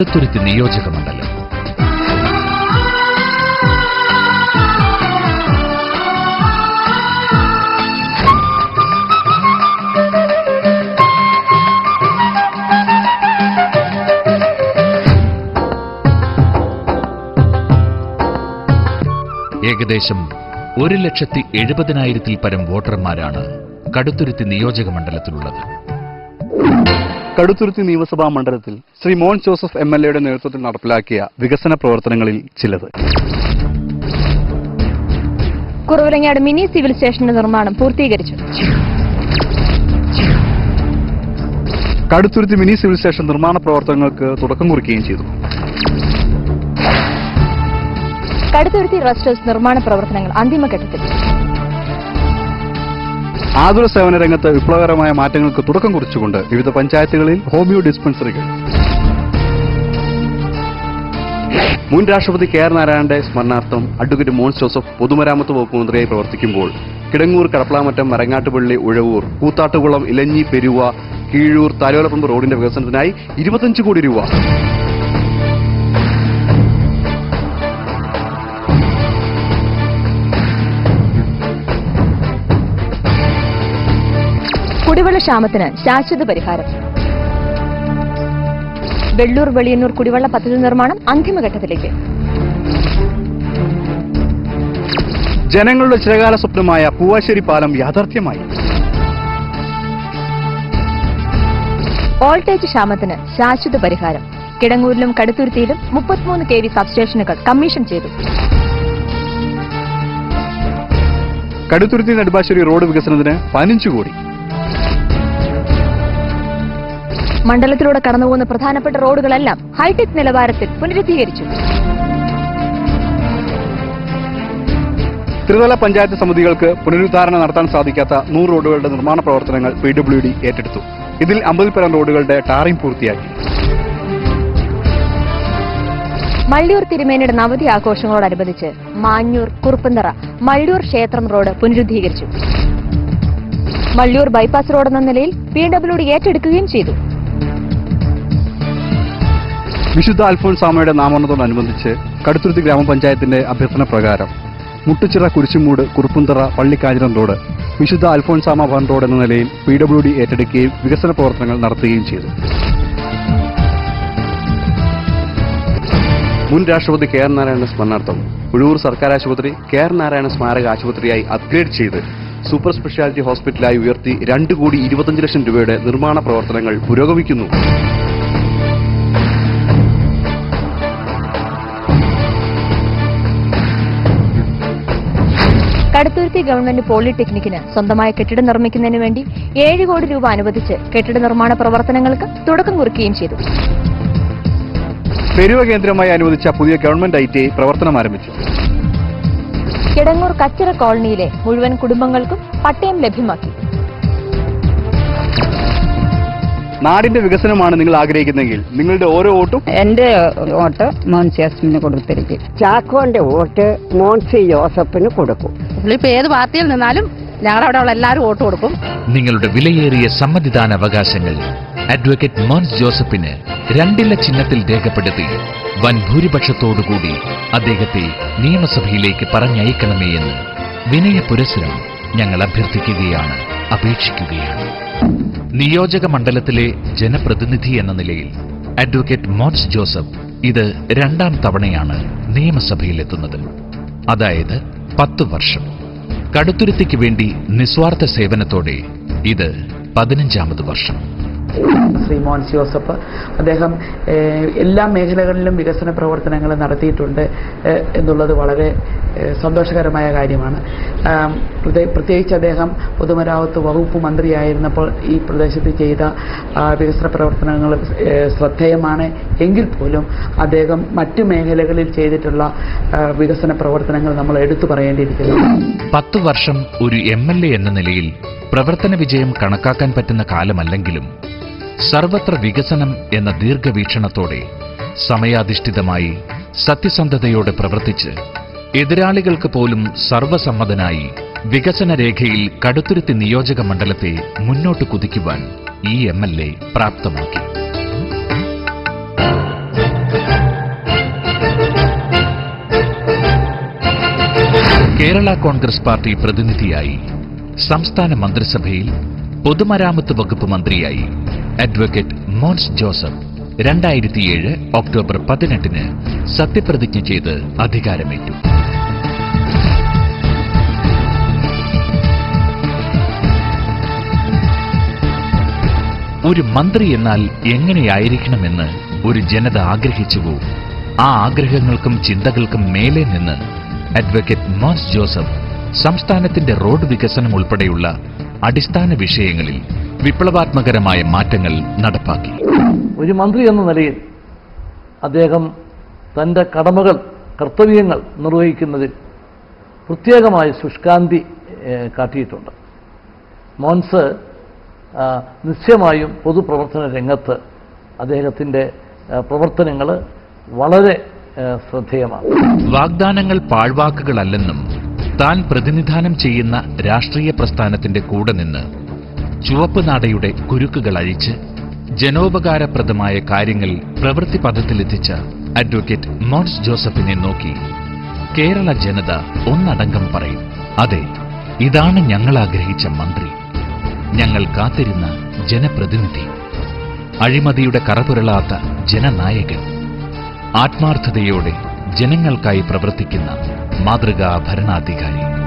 കടുത്തുരുത്തി നിയോജക മണ്ഡലം ഏകദേശം ഒരു ലക്ഷത്തി എഴുപതിനായിരത്തിൽ പരം വോട്ടർമാരാണ് കടുത്തുരുത്തി നിയോജക മണ്ഡലത്തിലുള്ളത് കടുത്തുരുത്തി നിയമസഭാ മണ്ഡലത്തിൽ ശ്രീ മോൻ ജോസഫ് എം എൽ എയുടെ നേതൃത്വത്തിൽ നടപ്പിലാക്കിയ വികസന പ്രവർത്തനങ്ങളിൽ ചിലത്. കുറവിലങ്ങാട് മിനി സിവിൽ സ്റ്റേഷന്റെ നിർമ്മാണം പൂർത്തീകരിച്ചു. കടുത്തുരുത്തി മിനി സിവിൽ സ്റ്റേഷൻ നിർമ്മാണ പ്രവർത്തനങ്ങൾക്ക് തുടക്കം കുറിക്കുകയും ചെയ്തു. കടുത്തുരുത്തി റെസ്റ്റ് ഹൌസ് നിർമ്മാണ പ്രവർത്തനങ്ങൾ അന്തിമഘട്ടത്തിൽ. ആതുര സേവന രംഗത്ത് വിപ്ലവകരമായ മാറ്റങ്ങൾക്ക് തുടക്കം കുറിച്ചുകൊണ്ട് വിവിധ പഞ്ചായത്തുകളിൽ ഹോമിയോ ഡിസ്പെൻസറികൾ. മുൻ രാഷ്ട്രപതി കെ ആർ നാരായണന്റെ സ്മരണാർത്ഥം അഡ്വക്കേറ്റ് മോൻസ് ജോസഫ് പൊതുമരാമത്ത് വകുപ്പ് മന്ത്രിയായി പ്രവർത്തിക്കുമ്പോൾ കിടങ്ങൂർ കടപ്പളാമറ്റം മരങ്ങാട്ടുപള്ളി ഉഴവൂർ കൂത്താട്ടുകുളം ഇലഞ്ഞി പെരുവ കീഴൂർ താലോലപ്പമ്പ് റോഡിന്റെ വികസനത്തിനായി ഇരുപത്തഞ്ച് കോടി രൂപ. കുടിവെള്ള ക്ഷാമത്തിന് ശാശ്വത പരിഹാരം. വെള്ളൂർ വെളിയന്നൂർ കുടിവെള്ള പദ്ധതി നിർമ്മാണം അന്തിമഘട്ടത്തിലേക്ക്. ജനങ്ങളുടെ ചിരകാല സ്വപ്നമായ പൂവാശ്ശേരി പാലം യാഥാർത്ഥ്യമായി. വോൾട്ടേജ് ക്ഷാമത്തിന് ശാശ്വത പരിഹാരം. കിടങ്ങൂരിലും കടുത്തുരുത്തിയിലും മുപ്പത്തിമൂന്ന് കെ വി സബ്സ്റ്റേഷനുകൾ കമ്മീഷൻ ചെയ്തു. കടുത്തുരുത്തി നെടുമ്പാശ്ശേരി റോഡ് വികസനത്തിന് പതിനഞ്ച് കോടി. മണ്ഡലത്തിലൂടെ കടന്നുപോകുന്ന പ്രധാനപ്പെട്ട റോഡുകളെല്ലാം ഹൈടെക് നിലവാരത്തിൽ പുനരുദ്ധീകരിച്ചു. ത്രിതല പഞ്ചായത്ത് സമിതികൾക്ക് പുനരുദ്ധാരണ നടത്താൻ സാധിക്കാത്ത നൂറ് റോഡുകളുടെ നിർമ്മാണ പ്രവർത്തനങ്ങൾ പി ഡബ്ല്യു ഡി ഏറ്റെടുത്തു. ഇതിൽ അമ്പതിൽ പരം റോഡുകളുടെ ടാറിംഗ് പൂർത്തിയാക്കി. മള്ളിയൂർ തിരുമേനിയുടെ നവതി ആഘോഷങ്ങളോടനുബന്ധിച്ച് മാഞ്ഞൂർ കുറുപ്പന്തറ മള്ളിയൂർ ക്ഷേത്രം റോഡ് പുനരുദ്ധീകരിച്ചു. മള്ളിയൂർ ബൈപ്പാസ് റോഡ് എന്ന നിലയിൽ പി ഡബ്ല്യു ഡി ഏറ്റെടുക്കുകയും ചെയ്തു. വിശുദ്ധ അൽഫോൻസാമയുടെ നാമരണത്തോടനുബന്ധിച്ച് കടുത്തുരുത്തി ഗ്രാമപഞ്ചായത്തിന്റെ അഭ്യർത്ഥന പ്രകാരം മുട്ടുച്ചിറ കുരിശുമൂട് കുറുപ്പുന്തറ പള്ളിക്കാഞ്ഞിരം റോഡ് വിശുദ്ധ അൽഫോൻസാമ ഭവൻ റോഡ് എന്ന നിലയിൽ പി ഡബ്ല്യു ഡി ഏറ്റെടുക്കുകയും വികസന പ്രവർത്തനങ്ങൾ നടത്തുകയും ചെയ്തു. മുൻ രാഷ്ട്രപതി കെ ആർ നാരായണ സ്മരണാർത്ഥം ഉഴൂർ സർക്കാർ ആശുപത്രി കെ ആർ നാരായണ സ്മാരക ആശുപത്രിയായി അപ്ഗ്രേഡ് ചെയ്ത് സൂപ്പർ സ്പെഷ്യാലിറ്റി ഹോസ്പിറ്റലായി ഉയർത്തി രണ്ട് കോടി ഇരുപത്തഞ്ച് ലക്ഷം രൂപയുടെ നിർമ്മാണ പ്രവർത്തനങ്ങൾ പുരോഗമിക്കുന്നു. കടുത്തുരുത്തി ഗവൺമെന്റ് പോളിടെക്നിക്കിന് സ്വന്തമായ കെട്ടിടം നിർമ്മിക്കുന്നതിന് വേണ്ടി ഏഴ് കോടി രൂപ അനുവദിച്ച് കെട്ടിട നിർമ്മാണ പ്രവർത്തനങ്ങൾക്ക് തുടക്കം കുറിക്കുകയും ചെയ്തു. പെരുവ കേന്ദ്രമായി അനുവദിച്ച പുതിയ ഗവൺമെന്റ് ഐ ടി ഐ പ്രവർത്തനം ആരംഭിച്ചു. കിടങ്ങൂർ കച്ചിറ കോളനിയിലെ മുഴുവൻ കുടുംബങ്ങൾക്കും പട്ടയം ലഭ്യമാക്കി. നാടിന്റെ വികസനമാണ് നിങ്ങൾ ആഗ്രഹിക്കുന്നെങ്കിൽ നിങ്ങളുടെ ഓരോ വോട്ടും എന്റെ വോട്ട് മോൻസി അസ്മിന് കൊടുത്തിരിക്കും. ചാക്കോന്റെ വോട്ട് മോൻസി ജോസഫിന് കൊടുക്കും. ഇപ്പൊ ഏത് പാർട്ടിയിൽ നിന്നാലും ഞങ്ങളവിടെ ഉള്ള എല്ലാവരും വോട്ട് കൊടുക്കും. നിങ്ങളുടെ വിലയേറിയ സമ്മതിദാന അവകാശങ്ങൾ അഡ്വക്കേറ്റ് മോൻസ് ജോസഫിന് രണ്ടില ചിഹ്നത്തിൽ രേഖപ്പെടുത്തി വൻ ഭൂരിപക്ഷത്തോടുകൂടി അദ്ദേഹത്തെ നിയമസഭയിലേക്ക് പറഞ്ഞയക്കണമേ എന്ന് വിനയ പുരസ്സരം ഞങ്ങൾ അഭ്യർത്ഥിക്കുകയാണ്. അപേക്ഷിക്കുകയാണ്. നിയോജക മണ്ഡലത്തിലെ ജനപ്രതിനിധി എന്ന നിലയിൽ അഡ്വക്കേറ്റ് മോൻസ് ജോസഫ് ഇത് രണ്ടാം തവണയാണ് നിയമസഭയിലെത്തുന്നത്. അതായത് പത്ത് വർഷം. കടുത്തുരുത്തിക്ക് വേണ്ടി നിസ്വാർത്ഥ സേവനത്തോടെ ഇത് പതിനഞ്ചാമത് വർഷം. ശ്രീ മോൻസ് ജോസഫ് അദ്ദേഹം എല്ലാ മേഖലകളിലും വികസന പ്രവർത്തനങ്ങൾ നടത്തിയിട്ടുണ്ട് എന്നുള്ളത് വളരെ സന്തോഷകരമായ കാര്യമാണ്. പ്രത്യേകിച്ച് അദ്ദേഹം പൊതുമരാമത്ത് വകുപ്പ് മന്ത്രിയായിരുന്നപ്പോൾ ഈ പ്രദേശത്ത് ചെയ്ത വികസന പ്രവർത്തനങ്ങൾ ശ്രദ്ധേയമാണ്. എങ്കിൽ പോലും അദ്ദേഹം മറ്റു മേഖലകളിൽ ചെയ്തിട്ടുള്ള വികസന പ്രവർത്തനങ്ങൾ നമ്മൾ എടുത്തു പറയേണ്ടിയിരിക്കുന്നു. പത്തു വർഷം ഒരു എ എന്ന നിലയിൽ പ്രവർത്തന വിജയം കണക്കാക്കാൻ പറ്റുന്ന കാലമല്ലെങ്കിലും സർവത്ര വികസനം എന്ന ദീർഘവീക്ഷണത്തോടെ സമയാധിഷ്ഠിതമായി സത്യസന്ധതയോടെ പ്രവർത്തിച്ച് എതിരാളികൾക്ക് പോലും സർവസമ്മതനായി വികസന രേഖയിൽ കടുത്തുരുത്തി നിയോജക മണ്ഡലത്തെ മുന്നോട്ട് കുതിക്കുവാൻ ഈ എം എൽ എ പ്രാപ്തമാക്കി. കേരള കോൺഗ്രസ് പാർട്ടി പ്രതിനിധിയായി സംസ്ഥാന മന്ത്രിസഭയിൽ പൊതുമരാമത്ത് വകുപ്പ് മന്ത്രിയായി അഡ്വക്കേറ്റ് മോൻസ് ജോസഫ് രണ്ടായിരത്തിയേഴ് ഒക്ടോബർ പതിനെട്ടിന് സത്യപ്രതിജ്ഞ ചെയ്ത് അധികാരമേറ്റു. ഒരു മന്ത്രി എന്നാൽ എങ്ങനെയായിരിക്കണമെന്ന് ഒരു ജനത ആഗ്രഹിച്ചുവോ ആ ആഗ്രഹങ്ങൾക്കും ചിന്തകൾക്കും മേലെ നിന്ന് അഡ്വക്കേറ്റ് മോൻസ് ജോസഫ് സംസ്ഥാനത്തിന്റെ റോഡ് വികസനം ഉൾപ്പെടെയുള്ള അടിസ്ഥാന വിഷയങ്ങളിൽ വിപ്ലവാത്മകരമായ മാറ്റങ്ങൾ നടപ്പാക്കി. ഒരു മന്ത്രി എന്ന നിലയിൽ അദ്ദേഹം തന്റെ കടമകൾ കർത്തവ്യങ്ങൾ നിർവഹിക്കുന്നതിൽ പ്രത്യേകമായ ശുഷ്കാന്തി കാട്ടിയിട്ടുണ്ട്. മോൻസ് നിശ്ചയമായും പൊതുപ്രവർത്തന രംഗത്ത് അദ്ദേഹത്തിന്റെ പ്രവർത്തനങ്ങൾ വളരെ ശ്രദ്ധേയമാണ്. വാഗ്ദാനങ്ങൾ പാഴ്വാക്കുകളല്ലെന്നും താൻ പ്രതിനിധാനം ചെയ്യുന്ന രാഷ്ട്രീയ പ്രസ്ഥാനത്തിന്റെ കൂടെ നിന്ന് ചുവപ്പ് നാടയുടെ കുരുക്കുകൾ അഴിച്ച് ജനോപകാരപ്രദമായ കാര്യങ്ങൾ പ്രവൃത്തി പദത്തിലെത്തിച്ച അഡ്വക്കേറ്റ് മോൺസ് ജോസഫിനെ നോക്കി കേരള ജനത ഒന്നടങ്കം പറയും അതെ ഇതാണ് ഞങ്ങൾ ആഗ്രഹിച്ച മന്ത്രി. ഞങ്ങൾ കാത്തിരുന്ന ജനപ്രതിനിധി. അഴിമതിയുടെ കറപുരളാത്ത ജനനായകൻ. ആത്മാർത്ഥതയോടെ ജനങ്ങൾക്കായി പ്രവർത്തിക്കുന്ന മാതൃകാ ഭരണാധികാരി.